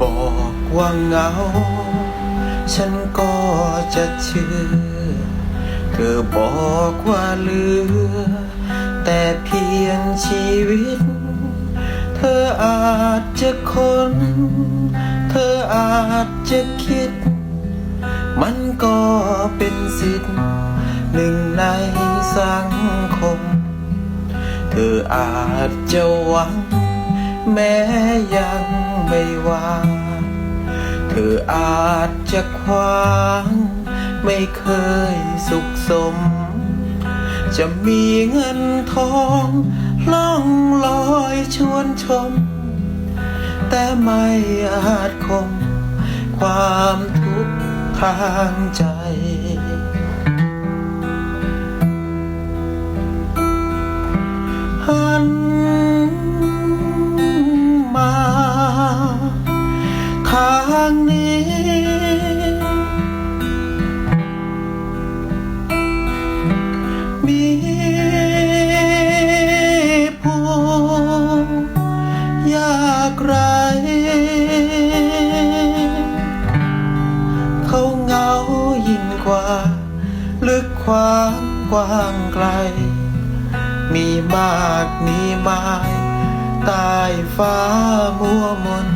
บอกว่าเหงา ฉันก็จะเชื่อ เธอบอกว่าเหลือ แต่เพียงชีวิต เธออาจจะคนเธออาจจะคิด มันก็เป็นสิทธิ์หนึ่งในสังคม เธออาจจะหวัง แม้ยังไม่วาง เธออาจจะคว้าง ไม่เคยสุขสม จะมีเงินทองล่องลอยชวนชม แต่ไม่อาจคงความทุกข์ทางใจหัน ยากไร เขาเหงายิ่งกว่า ลึกความกว้างไกล มีมากมีมายใต้ฟ้ามัวมน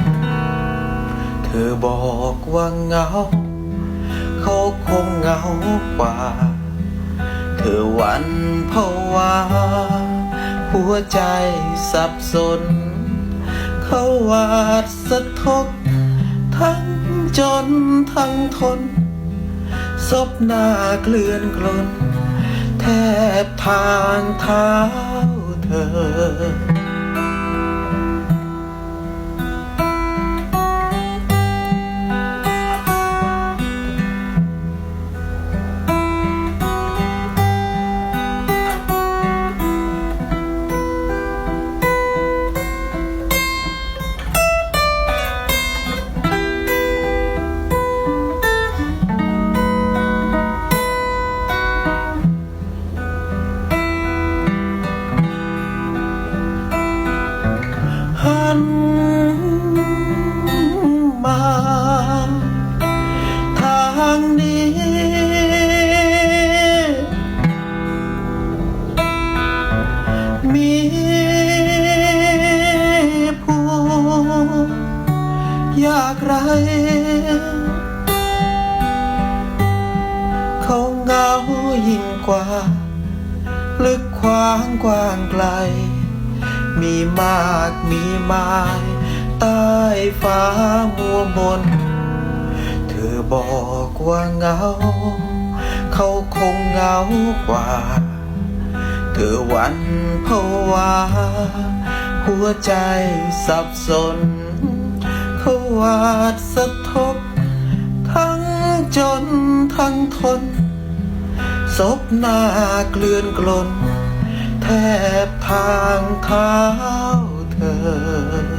เธอบอกว่าเหงา เขาคงเหงากว่า เธอวันภาวะหัวใจสับสน เขาวาดสะทก ทั้งจนทั้งทนศบหน้าเกลื่อนกลน แทบทางเท้า หันมา ทางนี้ มีผู้ยากไร เขาเงายิ่งกว่า ลึกควางกว้างไกล มีมากมีมายใต้ฟ้ามัวมน เธอบอกว่าเหงา เขาคงเหงากว่า เธอวันภาวะหัวใจสับสนเขาวาดสะทกทั้งจนทั้งทนศพหน้าเกลื่อนกลน บทางเท้าเธอ